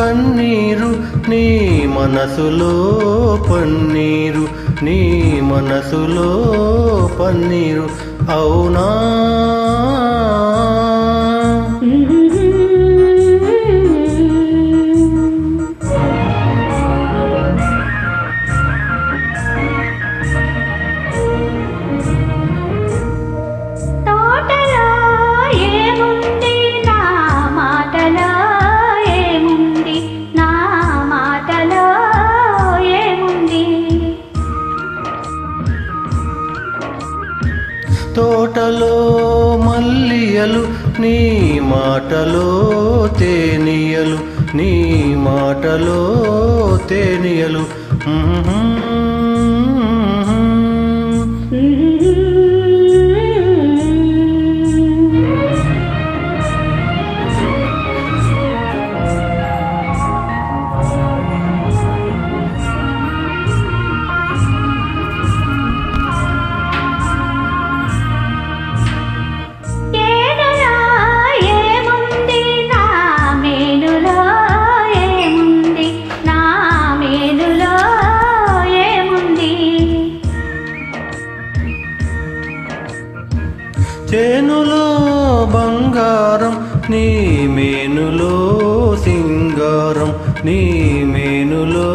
కన్నీరు నీ మనసులో పన్నీరు నీ మనసులో పన్నీరు. అవునా? మాటలో మల్లియలు నీ మాటలో తేనియలు నీ మాటలో తేనియలు. చేనులో బంగారం నీ మేనులో సింగారం నీ మేనులో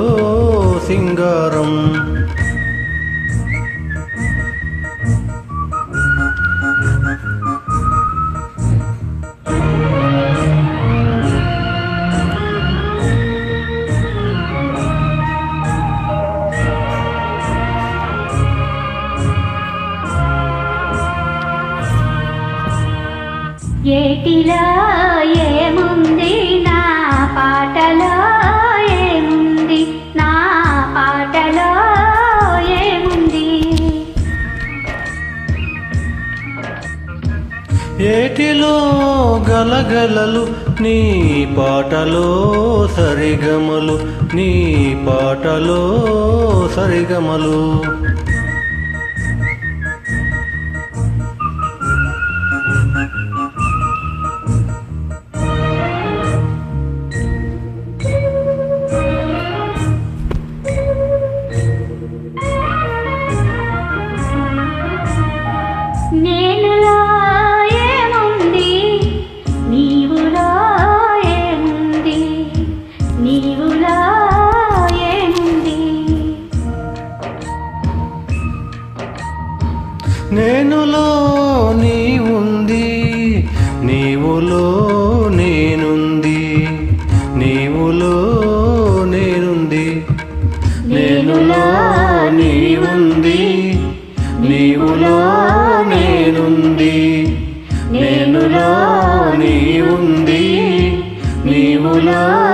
ఏటిలో ఏముంది? నా పాటలో ఏముంది? నా పాటలో ఏముంది? ఏటిలో గలగలలు నీ పాటలో సరిగమలు నీ పాటలో సరిగమలు. నీవులో నేనుంది. నీవులో నేనుంది. నేనులో నీ ఉంది నీవులో నేనుంది. నేనులో నీ ఉంది నీవులో